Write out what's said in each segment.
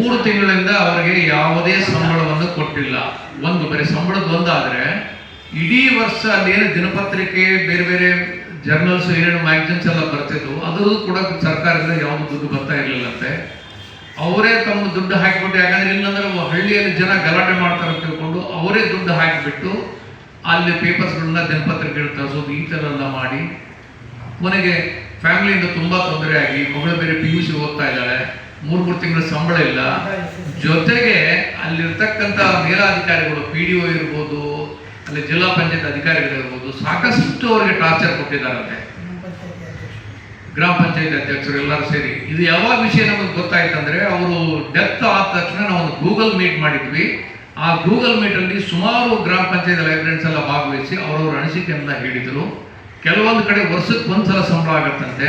ಮೂರು ತಿಂಗಳಿಂದ ಅವರಿಗೆ ಯಾವುದೇ ಸಂಬಳವನ್ನು ಕೊಟ್ಟಿಲ್ಲ. ಒಂದು ಬರೀ ಸಂಬಳದ ಒಂದಾದ್ರೆ, ಇಡೀ ವರ್ಷ ಅಲ್ಲೇನು ದಿನಪತ್ರಿಕೆ, ಬೇರೆ ಬೇರೆ ಜರ್ನಲ್ಸ್ ಏನೇನು ಮ್ಯಾಗ್ಜಿನ್ಸ್ ಎಲ್ಲ ಬರ್ತಿದ್ವು ಅದು ಕೂಡ ಸರ್ಕಾರದಿಂದ ಯಾವುದು ದುಡ್ಡು ಬರ್ತಾ ಇರಲಿಲ್ಲಂತೆ. ಅವರೇ ತಮ್ಮ ದುಡ್ಡು ಹಾಕಿಬಿಟ್ಟು, ಯಾಕಂದ್ರೆ ಇಲ್ಲಂದ್ರೆ ಹಳ್ಳಿಯಲ್ಲಿ ಜನ ಗಲಾಟೆ ಮಾಡ್ತಾರೆ ಅಂತ ತಿಳ್ಕೊಂಡು ಅವರೇ ದುಡ್ಡು ಹಾಕಿಬಿಟ್ಟು ಅಲ್ಲಿ ಪೇಪರ್ಸ್ಗಳನ್ನ ದಿನಪತ್ರಿಕೆಗಳು ತರಿಸೋದು, ಈ ಥರ ಎಲ್ಲ ಮಾಡಿ. ಕೊನೆಗೆ ಫ್ಯಾಮಿಲಿಯಿಂದ ತುಂಬಾ ತೊಂದರೆ ಆಗಿ, ಮಗಳು ಬೇರೆ ಪಿ ಯು ಸಿ ಓದ್ತಾ ಇದ್ದಾಳೆ. ಮೂರ್ ಮೂರು ತಿಂಗಳ ಸಂಬಳ ಇಲ್ಲ. ಜೊತೆಗೆ ಅಲ್ಲಿರ್ತಕ್ಕಂಥ ಮೇಲಾಧಿಕಾರಿಗಳು ಪಿ ಡಿ ಒ ಇರ್ಬೋದು, ಅಲ್ಲಿ ಜಿಲ್ಲಾ ಪಂಚಾಯತ್ ಅಧಿಕಾರಿಗಳಿರ್ಬೋದು, ಸಾಕಷ್ಟು ಅವರಿಗೆ ಟಾರ್ಚರ್ ಕೊಟ್ಟಿದ್ದಾರಂತೆ ಗ್ರಾಮ ಪಂಚಾಯತ್ ಅಧ್ಯಕ್ಷರು ಎಲ್ಲರೂ ಸೇರಿ. ಇದು ಯಾವಾಗ ವಿಷಯ ನಮಗೆ ಗೊತ್ತಾಯ್ತಂದ್ರೆ ಅವರು ಡೆತ್ ಆದ ತಕ್ಷಣ ನಾವು ಗೂಗಲ್ ಮೀಟ್ ಮಾಡಿದ್ವಿ. ಆ ಗೂಗಲ್ ಮೀಟ್ ಅಲ್ಲಿ ಸುಮಾರು ಗ್ರಾಮ ಪಂಚಾಯತ್ ಲೈಬ್ರರೀಸ್ ಎಲ್ಲ ಭಾಗವಹಿಸಿ ಅವರವರ ಅನಿಸಿಕೆಯನ್ನ ಹೇಳಿದರು. ಕೆಲವೊಂದು ಕಡೆ ವರ್ಷಕ್ಕೆ ಒಂದ್ಸಲ ಸಂಬಳ ಆಗತ್ತಂತೆ.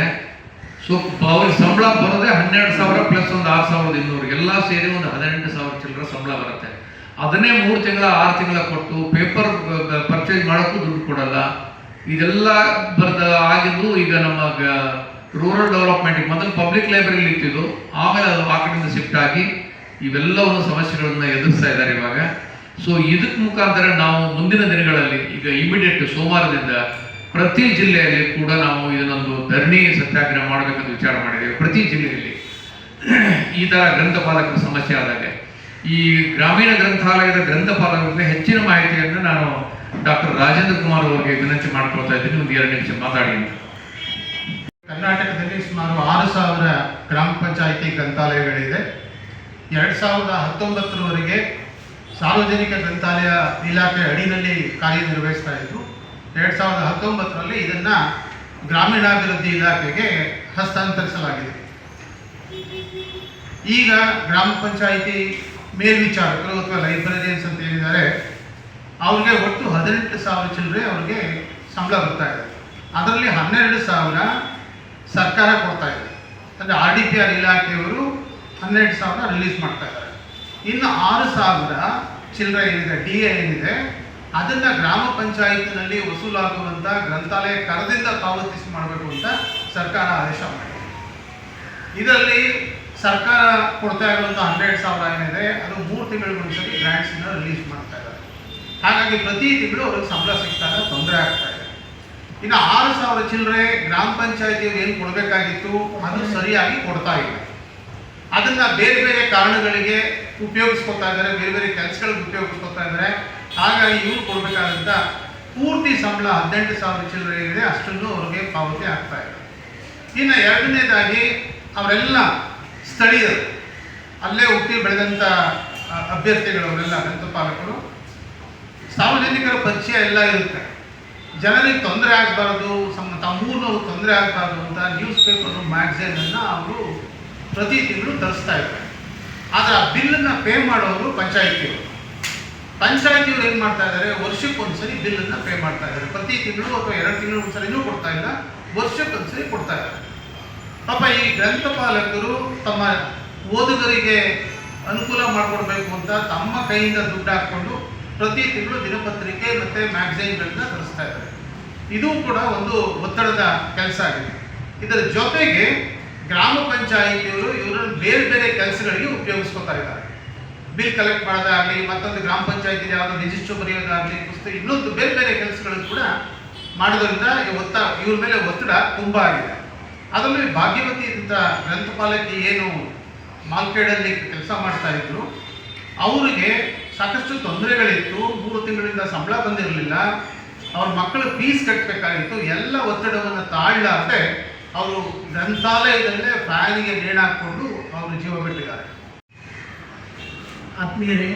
ಸೊ ಅವ್ರಿಗೆ ಸಂಬಳ ಬರೋದೇ ಹನ್ನೆರಡು ಸಾವಿರ ಪ್ಲಸ್ ಒಂದು ಆರು ಸಾವಿರದ ಇನ್ನೂರು. ಎಲ್ಲ ಸೇರಿ ಒಂದು ಹದಿನೆಂಟು ಸಾವಿರ ಚಿಲ್ಲರ ಸಂಬಳ ಬರುತ್ತೆ. ಅದನ್ನೇ ಮೂರು ತಿಂಗಳ, ಆರು ತಿಂಗಳ ಕೊಟ್ಟು ಪೇಪರ್ ಪರ್ಚೇಸ್ ಮಾಡೋಕ್ಕೂ ದುಡ್ಡು ಕೊಡಲ್ಲ. ಇದೆಲ್ಲ ಬರ್ದ ಆಗಿದ್ದು ಈಗ ನಮ್ಮ ರೂರಲ್ ಡೆವಲಪ್ಮೆಂಟ್ ಮೊದಲು ಪಬ್ಲಿಕ್ ಲೈಬ್ರರಿಲಿ ಇತ್ತಿದ್ದು ಆಮೇಲೆ ಅದು ಆ ಕಡೆಯಿಂದ ಶಿಫ್ಟ್ ಆಗಿ ಇವೆಲ್ಲವೂ ಸಮಸ್ಯೆಗಳನ್ನು ಎದುರಿಸ್ತಾ ಇದ್ದಾರೆ ಇವಾಗ. ಸೊ ಇದಕ್ಕೆ ಮುಖಾಂತರ ನಾವು ಮುಂದಿನ ದಿನಗಳಲ್ಲಿ ಈಗ ಇಮಿಡಿಯೇಟ್ ಸೋಮವಾರದಿಂದ ಪ್ರತಿ ಜಿಲ್ಲೆಯಲ್ಲಿ ಕೂಡ ನಾವು ಇದನ್ನೊಂದು ಧರಣಿ, ಸತ್ಯಾಗ್ರಹ ಮಾಡಬೇಕಂತ ವಿಚಾರ ಮಾಡಿದ್ದೇವೆ ಪ್ರತಿ ಜಿಲ್ಲೆಯಲ್ಲಿ. ಈ ಥರ ಗ್ರಂಥಪಾಲಕರ ಸಮಸ್ಯೆ ಆದಾಗ, ಈ ಗ್ರಾಮೀಣ ಗ್ರಂಥಾಲಯದ ಗ್ರಂಥಪಾಲಕರಿಗೆ ಹೆಚ್ಚಿನ ಮಾಹಿತಿಯನ್ನು ನಾನು ಡಾಕ್ಟರ್ ರಾಜೇಂದ್ರ ಕುಮಾರ್ ಅವರಿಗೆ ವಿನಂತಿ ಮಾಡ್ಕೊಳ್ತಾ ಇದ್ದೀನಿ, ಒಂದು ಎರಡು ನಿಮಿಷ ಮಾತಾಡಿ ಅಂತ. ಕರ್ನಾಟಕದಲ್ಲಿ ಸುಮಾರು ಆರು ಸಾವಿರ ಗ್ರಾಮ ಪಂಚಾಯಿತಿ ಗ್ರಂಥಾಲಯಗಳಿದೆ. ಎರಡು ಸಾವಿರದ ಹತ್ತೊಂಬತ್ತರವರೆಗೆ ಸಾರ್ವಜನಿಕ ಗ್ರಂಥಾಲಯ ಇಲಾಖೆ ಅಡಿನಲ್ಲಿ ಕಾರ್ಯನಿರ್ವಹಿಸ್ತಾ ಇದ್ರು. ಎರಡು ಸಾವಿರದ ಹತ್ತೊಂಬತ್ತರಲ್ಲಿ ಇದನ್ನು ಗ್ರಾಮೀಣಾಭಿವೃದ್ಧಿ ಇಲಾಖೆಗೆ ಹಸ್ತಾಂತರಿಸಲಾಗಿದೆ. ಈಗ ಗ್ರಾಮ ಪಂಚಾಯಿತಿ ಮೇಲ್ವಿಚಾರಕರು ಅಥವಾ ಲೈಬ್ರರಿಯನ್ಸ್ ಅಂತ ಹೇಳಿದ್ದಾರೆ ಅವ್ರಿಗೆ ಒಟ್ಟು ಹದಿನೆಂಟು ಸಾವಿರ ಚಿಲ್ಲರೆ ಅವ್ರಿಗೆ ಸಂಬಳ ಬರ್ತಾ ಇದೆ. ಅದರಲ್ಲಿ ಹನ್ನೆರಡು ಸಾವಿರ ಸರ್ಕಾರ ಕೊಡ್ತಾ ಇದೆ. ಅಂದರೆ ಆರ್ ಡಿ ಪಿ ಆರ್ ಇಲಾಖೆಯವರು ಹನ್ನೆರಡು ಸಾವಿರ ರಿಲೀಸ್ ಮಾಡ್ತಾ ಇದ್ದಾರೆ. ಇನ್ನು ಆರು ಸಾವಿರ ಚಿಲ್ಲರೆ ಏನಿದೆ, ಡಿ ಎ ಏನಿದೆ ಅದನ್ನು ಗ್ರಾಮ ಪಂಚಾಯತ್ನಲ್ಲಿ ವಸೂಲಾಗುವಂತ ಗ್ರಂಥಾಲಯ ಕರದಿಂದ ಪಾವತಿಸಿ ಮಾಡಬೇಕು ಅಂತ ಸರ್ಕಾರ ಆದೇಶ ಮಾಡಿದೆ. ಇದರಲ್ಲಿ ಸರ್ಕಾರ ಕೊಡ್ತಾ ಇರುವಂಥ ಹಂಡ್ರೆಡ್ ಸಾವಿರ ಏನಿದೆ, ಅದು ಮೂರು ತಿಂಗಳಿಗೊಂದ್ಸರಿ ಗ್ರ್ಯಾಂಡ್ಸನ್ನ ರಿಲೀಸ್ ಮಾಡ್ತಾ ಇದ್ದಾರೆ. ಹಾಗಾಗಿ ಪ್ರತಿ ತಿಂಗಳು ಅವ್ರಿಗೆ ಸಂಬಳ ಸಿಗ್ತಾ ತೊಂದರೆ ಆಗ್ತಾ ಇದೆ. ಇನ್ನು ಆರು ಸಾವಿರ ಚಿಲ್ಲರೆ ಗ್ರಾಮ ಪಂಚಾಯತಿಯವ್ರು ಏನು ಕೊಡಬೇಕಾಗಿತ್ತು, ಅದು ಸರಿಯಾಗಿ ಕೊಡ್ತಾ ಇಲ್ಲ. ಅದನ್ನ ಬೇರೆ ಬೇರೆ ಕಾರಣಗಳಿಗೆ ಉಪಯೋಗಿಸ್ಕೊತಾ ಇದ್ದಾರೆ ಬೇರೆ ಬೇರೆ ಕೆಲಸಗಳಿಗೆ ಉಪಯೋಗಿಸ್ಕೊತಾ ಇದ್ದಾರೆ. ಹಾಗಾಗಿ ಇವ್ರು ಕೊಡಬೇಕಾದಂಥ ಪೂರ್ತಿ ಸಂಬಳ ಹದಿನೆಂಟು ಸಾವಿರ ಚಿಲ್ಲರೆ ಏನಿದೆ ಅಷ್ಟನ್ನು ಅವ್ರಿಗೆ ಪಾವತಿ ಆಗ್ತಾ ಇದೆ. ಇನ್ನು ಎರಡನೇದಾಗಿ ಅವರೆಲ್ಲ ಸ್ಥಳೀಯರು ಅಲ್ಲೇ ಹುಟ್ಟಿ ಬೆಳೆದಂಥ ಅ, ಅಭ್ಯರ್ಥಿಗಳು ಅವರೆಲ್ಲ ಗ್ರಂಥಪಾಲಕರು ಸಾರ್ವಜನಿಕರ ಪರಿಚಯ ಎಲ್ಲ ಇರುತ್ತೆ. ಜನರಿಗೆ ತೊಂದರೆ ಆಗಬಾರ್ದು ತಮ್ಮೂರಿನವ್ರು ತೊಂದರೆ ಆಗಬಾರ್ದು ಅಂತ ನ್ಯೂಸ್ ಪೇಪರ್ ಮ್ಯಾಗ್ಝಿನನ್ನು ಅವರು ಪ್ರತಿ ತಿಂಗಳು ತರಿಸ್ತಾ ಇದ್ದಾರೆ ಆದರೆ ಆ ಬಿಲ್ಲನ್ನು ಪೇ ಮಾಡೋರು ಪಂಚಾಯಿತಿಯವರು. ಪಂಚಾಯಿತಿಯವರು ಏನು ಮಾಡ್ತಾ ಇದ್ದಾರೆ ವರ್ಷಕ್ಕೊಂದ್ಸರಿ ಬಿಲ್ಲನ್ನು ಪೇ ಮಾಡ್ತಾ ಇದ್ದಾರೆ ಪ್ರತಿ ತಿಂಗಳು ಅಥವಾ ಎರಡು ತಿಂಗಳು ಒಂದ್ಸರಿನೂ ಕೊಡ್ತಾ ಇಲ್ಲ. ವರ್ಷಕ್ಕೊಂದ್ಸರಿ ಕೊಡ್ತಾ ಇದ್ದಾರೆ ಪಾಪ ಈ ಗ್ರಂಥಪಾಲಕರು ತಮ್ಮ ಓದುಗರಿಗೆ ಅನುಕೂಲ ಮಾಡಿಕೊಡ್ಬೇಕು ಅಂತ ತಮ್ಮ ಕೈಯಿಂದ ದುಡ್ಡು ಹಾಕ್ಕೊಂಡು ಪ್ರತಿ ತಿಂಗಳು ದಿನಪತ್ರಿಕೆ ಮತ್ತು ಮ್ಯಾಗಝೈನ್ಗಳನ್ನ ತರಿಸ್ತಾ ಇದ್ದಾರೆ ಇದು ಕೂಡ ಒಂದು ಒತ್ತಡದ ಕೆಲಸ ಆಗಿದೆ. ಇದರ ಜೊತೆಗೆ ಗ್ರಾಮ ಪಂಚಾಯಿತಿಯವರು ಇವರನ್ನು ಬೇರೆ ಬೇರೆ ಕೆಲಸಗಳಿಗೆ ಉಪಯೋಗಿಸ್ಕೊತಾ ಇದ್ದಾರೆ. ಬಿಲ್ ಕಲೆಕ್ಟ್ ಮಾಡೋದಾಗಲಿ, ಮತ್ತೊಂದು ಗ್ರಾಮ ಪಂಚಾಯತಿ ಯಾವುದೋ ರಿಜಿಸ್ಟರ್ ಬರೆಯೋದಾಗಲಿ ಪುಸ್ತಕ ಇನ್ನೊಂದು ಬೇರೆ ಬೇರೆ ಕೆಲಸಗಳನ್ನು ಕೂಡ ಮಾಡೋದ್ರಿಂದ ಒತ್ತ, ಇವ್ರ ಮೇಲೆ ಒತ್ತಡ ತುಂಬ ಆಗಿದೆ. ಅದರಲ್ಲಿ ಭಾಗ್ಯವತಿ ಅಂತ ಗ್ರಂಥಪಾಲಕಿ ಏನು ಮಾಲ್ಕೇಡಲ್ಲಿ ಕೆಲಸ ಮಾಡ್ತಾ ಇದ್ರು. ಅವರಿಗೆ ಸಾಕಷ್ಟು ತೊಂದರೆಗಳಿತ್ತು. ಮೂರು ತಿಂಗಳಿಂದ ಸಂಬಳ ಬಂದಿರಲಿಲ್ಲ. ಅವ್ರ ಮಕ್ಕಳು ಫೀಸ್ ಕಟ್ಟಬೇಕಾಗಿತ್ತು ಎಲ್ಲ ಒತ್ತಡವನ್ನು ತಾಳಲಾರದೆ ಅವರು ಗ್ರಂಥಾಲಯದಲ್ಲೇ ಫ್ಯಾನಿಗೆ ಹಾಕ್ಕೊಂಡು ಅವರು ಜೀವ ಬಿಟ್ಟಿದ್ದಾರೆ. ಆತ್ಮೀಯರೇ,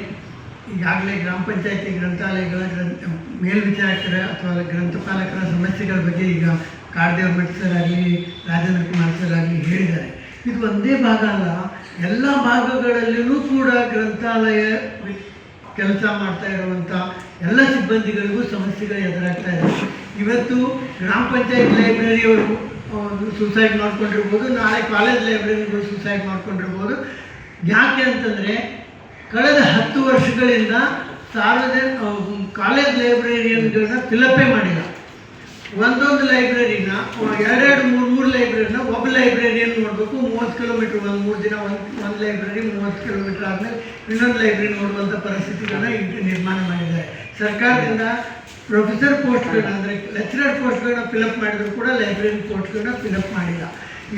ಈಗಾಗಲೇ ಗ್ರಾಮ ಪಂಚಾಯತಿ ಗ್ರಂಥಾಲಯಗಳ ಗ್ರಂಥ, ಮೇಲ್ವಿಚಾರಕರ ಅಥವಾ ಗ್ರಂಥಪಾಲಕರ ಸಮಸ್ಯೆಗಳ ಬಗ್ಗೆ ಈಗ ಕಾಡದೇವ್ರ ಮಠ ಸರ್ ಆಗಲಿ ರಾಜೇಂದ್ರ ಕುಮಾರ್ ಸರ್ ಆಗಲಿ ಹೇಳಿದ್ದಾರೆ. ಇದು ಒಂದೇ ಭಾಗ ಅಲ್ಲ, ಎಲ್ಲ ಭಾಗಗಳಲ್ಲಿಯೂ ಕೂಡ ಗ್ರಂಥಾಲಯ ಕೆಲಸ ಮಾಡ್ತಾ ಇರುವಂಥ ಎಲ್ಲ ಸಿಬ್ಬಂದಿಗಳಿಗೂ ಸಮಸ್ಯೆಗಳು ಎದುರಾಗ್ತಾ ಇದೆ. ಇವತ್ತು ಗ್ರಾಮ ಪಂಚಾಯತ್ ಲೈಬ್ರರಿಯವರು ಸೂಸೈಡ್ ಮಾಡ್ಕೊಂಡಿರ್ಬೋದು, ನಾಳೆ ಕಾಲೇಜ್ ಲೈಬ್ರರಿಗಳು ಸುಸೈಡ್ ಮಾಡ್ಕೊಂಡಿರ್ಬೋದು. ಯಾಕೆ ಅಂತಂದರೆ, ಕಳೆದ ಹತ್ತು ವರ್ಷಗಳಿಂದ ಸಾರ್ವಜನಿಕ ಕಾಲೇಜ್ ಲೈಬ್ರರಿಯನ್ಗಳನ್ನ ಫಿಲಪ್ಪೇ ಮಾಡಿಲ್ಲ. ಒಂದೊಂದು ಲೈಬ್ರರಿನ ಎರಡೆರಡು ಮೂರು ಮೂರು ಲೈಬ್ರರಿನ ಒಬ್ಬ ಲೈಬ್ರರಿಯನ್ನು ನೋಡಬೇಕು, ಮೂವತ್ತು ಕಿಲೋಮೀಟ್ರ್ ಒಂದು ಮೂರು ದಿನ ಒಂದು ಒಂದು ಲೈಬ್ರರಿ ಮೂವತ್ತು ಕಿಲೋಮೀಟ್ರ್ ಆದಮೇಲೆ ಇನ್ನೊಂದು ಲೈಬ್ರರಿ ನೋಡುವಂಥ ಪರಿಸ್ಥಿತಿಗಳನ್ನ ಈಗ ನಿರ್ಮಾಣ ಮಾಡಿದ್ದಾರೆ. ಸರ್ಕಾರದಿಂದ ಪ್ರೊಫೆಸರ್ ಪೋಸ್ಟ್ಗಳನ್ನ ಅಂದರೆ ಲೆಕ್ಚರರ್ ಪೋಸ್ಟ್ಗಳನ್ನ ಫಿಲಪ್ ಮಾಡಿದ್ರು ಕೂಡ ಲೈಬ್ರರಿ ಪೋಸ್ಟ್ಗಳನ್ನ ಫಿಲಪ್ ಮಾಡಿಲ್ಲ.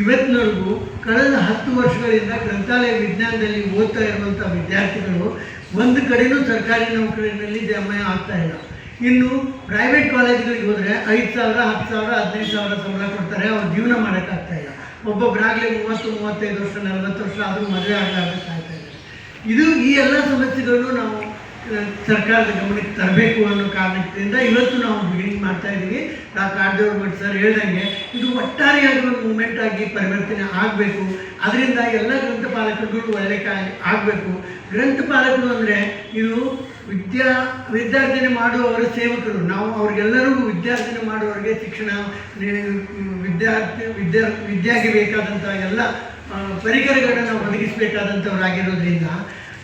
ಇವತ್ತಿನವರೆಗೂ ಕಳೆದ ಹತ್ತು ವರ್ಷಗಳಿಂದ ಗ್ರಂಥಾಲಯ ವಿಜ್ಞಾನದಲ್ಲಿ ಓದ್ತಾ ಇರುವಂಥ ವಿದ್ಯಾರ್ಥಿಗಳು ಒಂದು ಕಡೆಯೂ ಸರ್ಕಾರಿ ನೌಕರಿನಲ್ಲಿ ಜಮೆ ಆಗ್ತಾ ಇಲ್ಲ. ಇನ್ನು ಪ್ರೈವೇಟ್ ಕಾಲೇಜ್ಗಳಿಗೆ ಹೋದರೆ ಐದು ಸಾವಿರ, ಹತ್ತು ಸಾವಿರ, ಹದಿನೈದು ಸಾವಿರ ಸಂಬಳ ಕೊಡ್ತಾರೆ. ಅವ್ರು ಜೀವನ ಮಾಡೋಕ್ಕಾಗ್ತಾ ಇಲ್ಲ. ಒಬ್ಬೊಬ್ಬರಾಗಲೇ ಮೂವತ್ತು, ಮೂವತ್ತೈದು ವರ್ಷ, ನಲವತ್ತು ವರ್ಷ ಆದರೂ ಮದುವೆ ಆಗಲಾರ್ದೆ ಸಾಯ್ತಾ ಇದ್ದಾರೆ. ಇದು ಈ ಎಲ್ಲ ಸಮಸ್ಯೆಗಳನ್ನು ನಾವು ಸರ್ಕಾರದ ಗಮನಕ್ಕೆ ತರಬೇಕು ಅನ್ನೋ ಕಾರಣದಿಂದ ಇವತ್ತು ನಾವು ಬಿಗಿನಿಂಗ್ ಮಾಡ್ತಾ ಇದ್ದೀವಿ ನಾವು ಕಾಡ್ದೇವ್ರ ಭಟ್ ಸರ್ ಹೇಳ್ದಂಗೆ ಇದು ಒಟ್ಟಾರೆಯಾಗಿ ಒಂದು ಮೂಮೆಂಟ್ ಆಗಿ ಪರಿವರ್ತನೆ ಆಗಬೇಕು. ಅದರಿಂದ ಎಲ್ಲ ಗ್ರಂಥಪಾಲಕರುಗಳು ಒಳ್ಳೆ ಕಾ ಆಗಬೇಕು. ಗ್ರಂಥಪಾಲಕರು ಅಂದರೆ ಇದು ವಿದ್ಯಾ ವಿದ್ಯಾರ್ಜನೆ ಮಾಡುವವರ ಸೇವಕರು. ನಾವು ಅವ್ರಿಗೆಲ್ಲರಿಗೂ ವಿದ್ಯಾರ್ಜನೆ ಮಾಡುವವರಿಗೆ ಶಿಕ್ಷಣ ವಿದ್ಯಾರ್ಥಿ ವಿದ್ಯಾ ವಿದ್ಯಾಗೆ ಬೇಕಾದಂಥ ಎಲ್ಲ ಪರಿಕರಗಳನ್ನು ಒದಗಿಸಬೇಕಾದಂಥವ್ರಾಗಿರೋದ್ರಿಂದ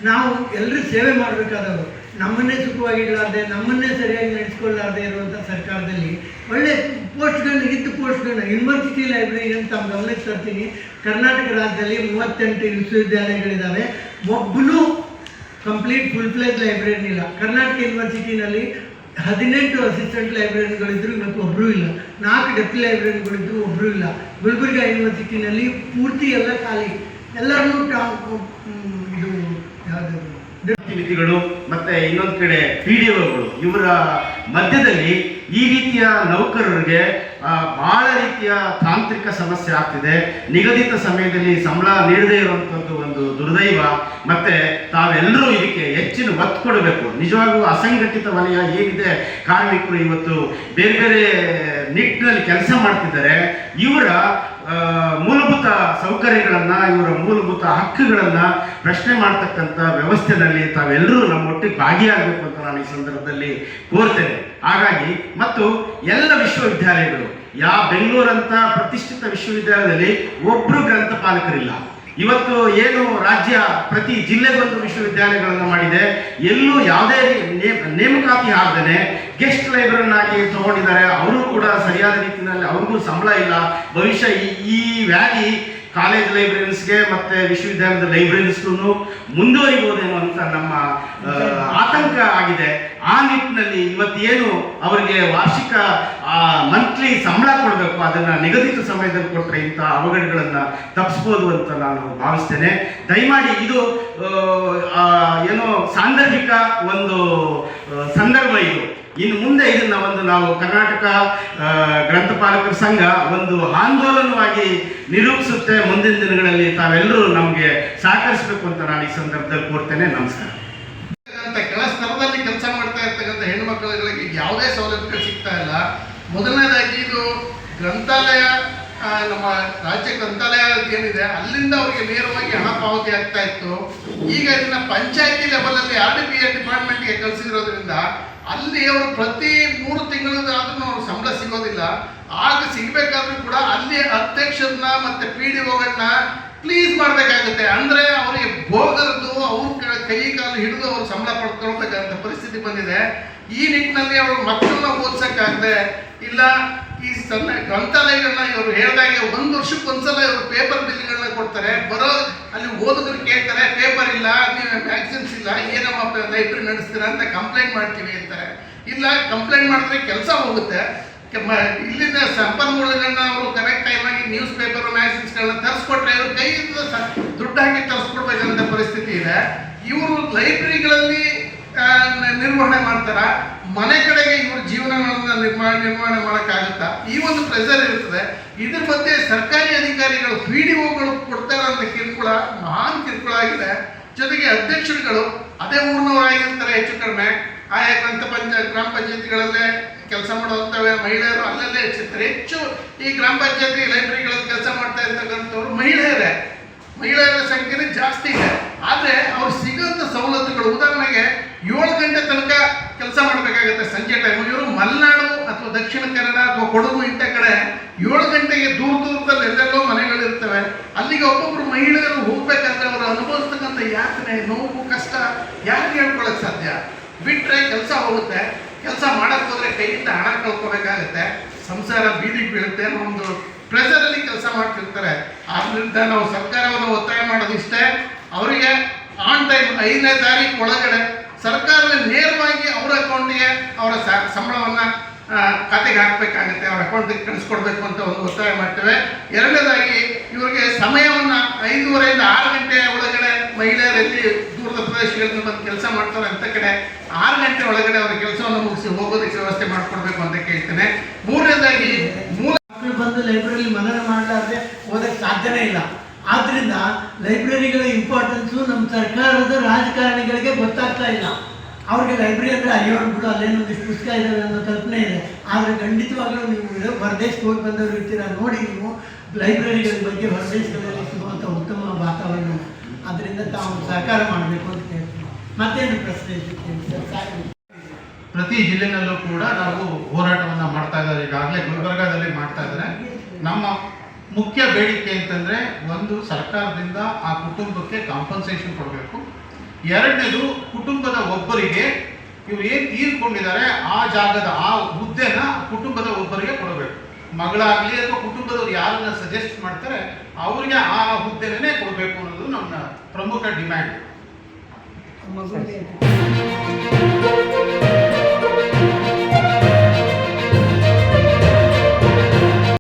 ನಾವು ಎಲ್ಲರೂ ಸೇವೆ ಮಾಡಬೇಕಾದವರು, ನಮ್ಮನ್ನೇ ಸುಖವಾಗಿಡಲಾರ್ದೆ ನಮ್ಮನ್ನೇ ಸರಿಯಾಗಿ ನಡೆಸ್ಕೊಳ್ಳಾರ್ದೆ ಇರುವಂಥ ಸರ್ಕಾರದಲ್ಲಿ ಒಳ್ಳೆ ಪೋಸ್ಟ್ಗಳನ್ನ ಇದ್ದ ಪೋಸ್ಟ್ಗಳನ್ನ ಯೂನಿವರ್ಸಿಟಿ ಲೈಬ್ರರಿ ಅಂತ ಗಮನಕ್ಕೆ ತರ್ತೀನಿ. ಕರ್ನಾಟಕ ರಾಜ್ಯದಲ್ಲಿ ಮೂವತ್ತೆಂಟು ವಿಶ್ವವಿದ್ಯಾಲಯಗಳಿದ್ದಾವೆ ಒಬ್ಬನೂ ಕಂಪ್ಲೀಟ್ ಫುಲ್ ಫ್ಲೇಜ್ ಲೈಬ್ರರಿ ಇಲ್ಲ. ಕರ್ನಾಟಕ ಯೂನಿವರ್ಸಿಟಿನಲ್ಲಿ ಹದಿನೆಂಟು ಅಸಿಸ್ಟೆಂಟ್ ಲೈಬ್ರರಿಗಳಿದ್ರು ಇವತ್ತು ಒಬ್ಬರೂ ಇಲ್ಲ. ನಾಲ್ಕು ಡೆಪ್ಟಿ ಲೈಬ್ರರಿಗಳಿದ್ರು ಒಬ್ಬರೂ ಇಲ್ಲ. ಗುಲ್ಬರ್ಗ ಯೂನಿವರ್ಸಿಟಿನಲ್ಲಿ ಪೂರ್ತಿ ಎಲ್ಲ ಖಾಲಿ. ಎಲ್ಲರನ್ನೂ ಪ್ರತಿನಿಧಿಗಳು ಮತ್ತೆ ಇನ್ನೊಂದು ಕಡೆ ಪಿ ಡಿ ಒಗಳು ಇವರ ಮಧ್ಯದಲ್ಲಿ ಈ ರೀತಿಯ ನೌಕರರಿಗೆ ಬಹಳ ರೀತಿಯ ತಾಂತ್ರಿಕ ಸಮಸ್ಯೆ ಆಗ್ತಿದೆ. ನಿಗದಿತ ಸಮಯದಲ್ಲಿ ಸಂಬಳ ನೀಡದೇ ಇರುವಂಥದ್ದು ಒಂದು ದುರ್ದೈವ. ಮತ್ತೆ ತಾವೆಲ್ಲರೂ ಇದಕ್ಕೆ ಹೆಚ್ಚಿನ ಒತ್ತು ಕೊಡಬೇಕು. ನಿಜವಾಗೂ ಅಸಂಘಟಿತ ವಲಯ ಏನಿದೆ, ಕಾರ್ಮಿಕರು ಇವತ್ತು ಬೇರೆ ಬೇರೆ ನಿಟ್ಟಿನಲ್ಲಿ ಕೆಲಸ ಮಾಡ್ತಿದ್ದಾರೆ. ಇವರ ಮೂಲಭೂತ ಸೌಕರ್ಯಗಳನ್ನ, ಇವರ ಮೂಲಭೂತ ಹಕ್ಕುಗಳನ್ನ ಪ್ರಶ್ನೆ ಮಾಡ್ತಕ್ಕಂಥ ವ್ಯವಸ್ಥೆಯಲ್ಲಿ ತಾವೆಲ್ಲರೂ ನಮ್ಮೊಟ್ಟಿಗೆ ಭಾಗಿಯಾಗಬೇಕು ಅಂತ ನಾನು ಈ ಸಂದರ್ಭದಲ್ಲಿ ಕೋರ್ತೇನೆ. ಹಾಗಾಗಿ, ಮತ್ತು ಎಲ್ಲ ವಿಶ್ವವಿದ್ಯಾಲಯಗಳು ಯಾವ ಬೆಂಗಳೂರಂಥ ಪ್ರತಿಷ್ಠಿತ ವಿಶ್ವವಿದ್ಯಾಲಯದಲ್ಲಿ ಒಬ್ರು ಗ್ರಂಥಪಾಲಕರಿಲ್ಲ. ಇವತ್ತು ಏನು ರಾಜ್ಯ ಪ್ರತಿ ಜಿಲ್ಲೆಗೊಂದು ವಿಶ್ವವಿದ್ಯಾಲಯಗಳನ್ನು ಮಾಡಿದೆ, ಎಲ್ಲೂ ಯಾವುದೇ ನೇಮಕಾತಿ ಆಗದೇ ಗೆಸ್ಟ್ ಲೈಬ್ರರಿನಾಗಿ ತಗೊಂಡಿದ್ದಾರೆ. ಅವರು ಕೂಡ ಸರಿಯಾದ ರೀತಿಯಲ್ಲಿ ಅವ್ರಿಗೂ ಸಂಬಳ ಇಲ್ಲ. ಭವಿಷ್ಯ ಈ ಈ ವ್ಯಾಲಿ ಕಾಲೇಜ್ ಲೈಬ್ರರೀಸ್ಗೆ ಮತ್ತೆ ವಿಶ್ವವಿದ್ಯಾಲಯದ ಲೈಬ್ರರೀಸ್ಗೂ ಮುಂದುವರಿಬೋದೇನೋ ಅಂತ ನಮ್ಮ ಆತಂಕ ಆಗಿದೆ. ಆ ನಿಟ್ಟಿನಲ್ಲಿ ಇವತ್ತೇನು ಅವರಿಗೆ ವಾರ್ಷಿಕ ಮಂತ್ಲಿ ಸಂಬಳ ಕೊಡಬೇಕು, ಅದನ್ನ ನಿಗದಿತ ಸಮಯದಲ್ಲಿ ಕೊಟ್ಟರೆ ಇಂಥ ಅವಘಡಗಳನ್ನು ತಪ್ಪಿಸ್ಬೋದು ಅಂತ ನಾನು ಭಾವಿಸ್ತೇನೆ. ದಯಮಾಡಿ ಇದು ಏನು ಏನೋ ಸಾಂದರ್ಭಿಕ ಒಂದು ಸಂದರ್ಭ ಇನ್ನು ಮುಂದೆ ಇದನ್ನ ಒಂದು ನಾವು ಕರ್ನಾಟಕ ಗ್ರಂಥಪಾಲಕರ ಸಂಘ ಒಂದು ಆಂದೋಲನವಾಗಿ ನಿರೂಪಿಸುತ್ತೆ ಮುಂದಿನ ದಿನಗಳಲ್ಲಿ. ತಾವೆಲ್ಲರೂ ನಮಗೆ ಸಹಕರಿಸಬೇಕು ಅಂತ ನಾನು ಈ ಸಂದರ್ಭದಲ್ಲಿ ಕೋರ್ತೇನೆ. ನಮಸ್ಕಾರ. ಕೆಳ ಸ್ತರದಲ್ಲಿ ಕೆಲಸ ಮಾಡ್ತಾ ಇರ್ತಕ್ಕಂಥ ಹೆಣ್ಮಕ್ಳುಗಳಿಗೆ ಯಾವುದೇ ಸೌಲಭ್ಯಗಳು ಸಿಗ್ತಾ ಇಲ್ಲ. ಮೊದಲನೇದಾಗಿ ಇದು ಗ್ರಂಥಾಲಯ ನಮ್ಮ ರಾಜ್ಯ ಗ್ರಂಥಾಲಯ ಏನಿದೆ, ಅಲ್ಲಿಂದ ಅವರಿಗೆ ನೇರವಾಗಿ ಹಣ ಪಾವತಿ ಆಗ್ತಾ ಇತ್ತು. ಈಗ ಇದನ್ನ ಪಂಚಾಯತಿ ಲೆವೆಲಲ್ಲಿ ಆರ್ ಡಿ ಪಿ ಡಿಪಾರ್ಟ್ಮೆಂಟ್ಗೆ ಕಳಿಸಿರೋದ್ರಿಂದ ಅಲ್ಲಿ ಅವರು ಪ್ರತಿ ಮೂರು ತಿಂಗಳಾದ್ರೂ ಸಂಬಳ ಸಿಗೋದಿಲ್ಲ. ಆಗ ಸಿಗಬೇಕಾದ್ರೂ ಕೂಡ ಅಲ್ಲಿ ಅಧ್ಯಕ್ಷರನ್ನ ಮತ್ತೆ ಪಿ ಡಿ ಒಗಳನ್ನ ಪ್ಲೀಸ್ ಮಾಡಬೇಕಾಗುತ್ತೆ. ಅಂದ್ರೆ ಅವರಿಗೆ ಭೋಗರದ್ದು ಅವ್ರ ಕೈ ಕಾಲು ಹಿಡಿದು ಅವ್ರು ಸಂಬಳ ಪಡ್ಕೊಳ್ಬೇಕಂತ ಪರಿಸ್ಥಿತಿ ಬಂದಿದೆ. ಈ ನಿಟ್ಟಿನಲ್ಲಿ ಅವರು ಮಕ್ಕಳನ್ನ ಓದ್ಸೋಕ್ಕಾಗದೆ ಇಲ್ಲ, ಈ ಸಣ್ಣ ಗ್ರಂಥಾಲಯಗಳನ್ನ ಇವರು ಹೇಳಿದಾಗೆ ಒಂದು ವರ್ಷಕ್ಕೆ ಒಂದ್ಸಲ ಇವರು ಪೇಪರ್ ಬಿಲ್ಗಳನ್ನ ಕೊಡ್ತಾರೆ, ಬರೋ, ಅಲ್ಲಿ ಓದಿದ್ರು ಕೇಳ್ತಾರೆ ಪೇಪರ್ ಇಲ್ಲ, ನೀವು ಮ್ಯಾಗ್ಝಿನ್ಸ್ ಇಲ್ಲ ಏನಮ್ಮ ಲೈಬ್ರರಿ ನಡೆಸ್ತೀರಾ ಅಂತ ಕಂಪ್ಲೇಂಟ್ ಮಾಡ್ತೀವಿ ಅಂತಾರೆ. ಇಲ್ಲ ಕಂಪ್ಲೇಂಟ್ ಮಾಡಿದ್ರೆ ಕೆಲಸ ಹೋಗುತ್ತೆ. ಇಲ್ಲಿನ ಸಂಪನ್ಮೂಲಗಳನ್ನ ಅವರು ಕರೆಕ್ಟ್ ಆಗಿ ನ್ಯೂಸ್ ಪೇಪರ್ ಮ್ಯಾಗ್ಸಿನ್ಸ್ಗಳನ್ನ ತರಿಸ್ಕೊಟ್ರೆ ಇವ್ರ ಕೈಯಿಂದ ದುಡ್ಡಾಗಿ ದುಡ್ಡು ಹಾಕಿ ತರಿಸ್ಕೊಡ್ಬೇಕಂತ ಪರಿಸ್ಥಿತಿ ಇದೆ. ಇವರು ಲೈಬ್ರರಿಗಳಲ್ಲಿ ನಿರ್ವಹಣೆ ಮಾಡ್ತಾರ? ಮನೆ ಕಡೆಗೆ ಇವ್ರ ಜೀವನಗಳನ್ನು ನಿರ್ಮಾಣ ನಿರ್ವಹಣೆ ಮಾಡೋಕ್ಕಾಗುತ್ತಾ? ಈ ಒಂದು ಪ್ರೆಷರ್ ಇರ್ತದೆ. ಇದ್ರ ಮಧ್ಯೆ ಸರ್ಕಾರಿ ಅಧಿಕಾರಿಗಳು ಪಿ ಡಿ ಒಗಳು ಕೊಡ್ತಾರಂತ ಕಿರುಕುಳ, ಮಹಾನ್ ಕಿರುಕುಳ ಆಗಿದೆ. ಜೊತೆಗೆ ಅಧ್ಯಕ್ಷರುಗಳು, ಅದೇ ಊರಿನವರಾಗಿರ್ತಾರೆ ಹೆಚ್ಚು ಕಡಿಮೆ. ಆಯಾ ಗ್ರಂಥ ಪಂಚಾಯತ್ ಗ್ರಾಮ ಪಂಚಾಯತಿಗಳಲ್ಲೇ ಕೆಲಸ ಮಾಡುವಂಥ ಮಹಿಳೆಯರು, ಅಲ್ಲಲ್ಲೇ ಹೆಚ್ಚಿರ್ತಾರೆ ಹೆಚ್ಚು ಈ ಗ್ರಾಮ ಪಂಚಾಯತಿ ಲೈಬ್ರರಿಗಳಲ್ಲಿ ಕೆಲಸ ಮಾಡ್ತಾ ಇರ್ತಕ್ಕಂಥವ್ರು ಮಹಿಳೆಯರೇ. ಮಹಿಳೆಯರ ಸಂಖ್ಯೆನೇ ಜಾಸ್ತಿ ಇದೆ. ಆದರೆ ಅವ್ರು ಸಿಗೋಂಥ ಸವಲತ್ತುಗಳು, ಉದಾಹರಣೆಗೆ ಏಳು ಗಂಟೆ ತನಕ ಕೆಲಸ ಮಾಡಬೇಕಾಗುತ್ತೆ ಸಂಜೆ ಟೈಮು ಇವರು ಮಲೆನಾಡು ಅಥವಾ ದಕ್ಷಿಣ ಕನ್ನಡ ಅಥವಾ ಕೊಡಗು ಇಂಥ ಕಡೆ ಏಳು ಗಂಟೆಗೆ ದೂರ ದೂರದಲ್ಲಿ ಎಲ್ಲೆಲ್ಲೋ ಮನೆಗಳಿರ್ತವೆ. ಅಲ್ಲಿಗೆ ಒಬ್ಬೊಬ್ರು ಮಹಿಳೆಯರು ಹೋಗ್ಬೇಕಾದ್ರೆ ಅವರು ಅನುಭವಿಸ್ತಕ್ಕಂಥ ಯಾತನೆ, ನೋವು, ಕಷ್ಟ ಯಾರು ಹೇಳ್ಕೊಳಕ್ಕೆ ಸಾಧ್ಯ? ಬಿಟ್ಟರೆ ಕೆಲಸ ಹೋಗುತ್ತೆ. ಕೆಲಸ ಮಾಡೋಕ್ಕೋದ್ರೆ ಕೈಯಿಂದ ಹಣ ಕಳ್ಕೊಬೇಕಾಗತ್ತೆ. ಸಂಸಾರ ಬೀದಿಗೆ ಬೀಳುತ್ತೆ ಅನ್ನೋ ಒಂದು ಪ್ರೆಸರಲ್ಲಿ ಕೆಲಸ ಮಾಡ್ತಿರ್ತಾರೆ. ಆದ್ದರಿಂದ ನಾವು ಸರ್ಕಾರವನ್ನು ಒತ್ತಾಯ ಮಾಡೋದಿಷ್ಟೇ, ಅವರಿಗೆ ಆನ್ ಟೈಮ್ ಐದನೇ ತಾರೀಕು ಒಳಗಡೆ ಸರ್ಕಾರವೇ ನೇರವಾಗಿ ಅವರ ಅಕೌಂಟಿಗೆ ಅವರ ಸಂಬಳವನ್ನ ಖಾತೆಗೆ ಹಾಕಬೇಕಾಗುತ್ತೆ, ಅವರ ಅಕೌಂಟಿಗೆ ಕಳಿಸ್ಕೊಡ್ಬೇಕು ಅಂತ ಒಂದು ಒತ್ತಾಯ ಮಾಡ್ತೇವೆ. ಎರಡನೇದಾಗಿ ಇವರಿಗೆ ಸಮಯವನ್ನ ಐದೂವರೆಯಿಂದ ಆರು ಗಂಟೆ ಒಳಗಡೆ ಮಹಿಳೆಯರಲ್ಲಿ ದೂರದ ಪ್ರದೇಶಗಳಿಂದ ಬಂದು ಕೆಲಸ ಮಾಡ್ತಾರೆ ಅಂತ ಕಡೆ ಆರು ಗಂಟೆ ಒಳಗಡೆ ಅವರ ಕೆಲಸವನ್ನು ಮುಗಿಸಿ ಹೋಗೋದಕ್ಕೆ ವ್ಯವಸ್ಥೆ ಮಾಡಿಕೊಡ್ಬೇಕು ಅಂತ ಕೇಳ್ತೇನೆ. ಮೂರನೇದಾಗಿ ಮೂಲ ಮಕ್ಕಳು ಬಂದು ಲೈಬ್ರರಿ ಮನನ ಮಾಡಲಾರ್ದೆ ಓದಕ್ಕೆ ಸಾಧ್ಯನೇ ಇಲ್ಲ ಆದ್ರಿಂದ ಲೈಬ್ರರಿಗಳ ಇಂಪಾರ್ಟೆನ್ಸು ನಮ್ಮ ಸರ್ಕಾರದ ರಾಜಕಾರಣಿಗಳಿಗೆ ಇಲ್ಲ. ಅವ್ರಿಗೆ ಲೈಬ್ರರಿ ಅಂದರೆ ಅಯ್ಯೋ ಬಿಡು, ಅಲ್ಲೇನು ಒಂದಿಷ್ಟು ಪುಸ್ತಕ ಇದ್ದಾವೆ ಅನ್ನೋ ಕಲ್ಪನೆ ಇದೆ. ಆದರೆ ಖಂಡಿತವಾಗಲೂ ನೀವು ಹೊರದೇಶಕ್ಕೆ ಹೋಗಿ ಬಂದವರು ಇರ್ತೀರ, ನೋಡಿ ನೀವು ಲೈಬ್ರರಿಗಳ ಬಗ್ಗೆ ಹೊರದೇಶಗಳಲ್ಲಿ ಸಿಗುವಂಥ ಉತ್ತಮ ವಾತಾವರಣ. ಅದರಿಂದ ತಾವು ಸಹಕಾರ ಮಾಡಬೇಕು ಅಂತ ಹೇಳ್ತೀನಿ. ಮತ್ತೇನು ಪ್ರಶ್ನೆ ಪ್ರತಿ ಜಿಲ್ಲೆನಲ್ಲೂ ಕೂಡ ನಾವು ಹೋರಾಟವನ್ನ ಮಾಡ್ತಾ ಇದ್ದಾರೆ. ಈಗಾಗಲೇ ಗುಲ್ಬರ್ಗಾದಲ್ಲಿ ಮಾಡ್ತಾ ಇದ್ದಾರೆ. ನಮ್ಮ ಮುಖ್ಯ ಬೇಡಿಕೆ ಅಂತಂದರೆ ಒಂದು ಸರ್ಕಾರದಿಂದ ಆ ಕುಟುಂಬಕ್ಕೆ ಕಾಂಪನ್ಸೇಷನ್ ಕೊಡಬೇಕು. ಎರಡನೇದು ಕುಟುಂಬದ ಒಬ್ಬರಿಗೆ ಇವ್ರು ಏನು ತೀರ್ಕೊಂಡಿದ್ದಾರೆ, ಆ ಜಾಗದ, ಆ ಹುದ್ದೆನ ಕುಟುಂಬದ ಒಬ್ಬರಿಗೆ ಕೊಡಬೇಕು. ಮಗಳಾಗ್ಲಿ ಅಥವಾ ಕುಟುಂಬದವ್ರು ಯಾರನ್ನ ಸಜೆಸ್ಟ್ ಮಾಡ್ತಾರೆ, ಅವರಿಗೆ ಆ ಹುದ್ದೆನೇ ಕೊಡಬೇಕು ಅನ್ನೋದು ನಮ್ಮ ಪ್ರಮುಖ ಡಿಮ್ಯಾಂಡ್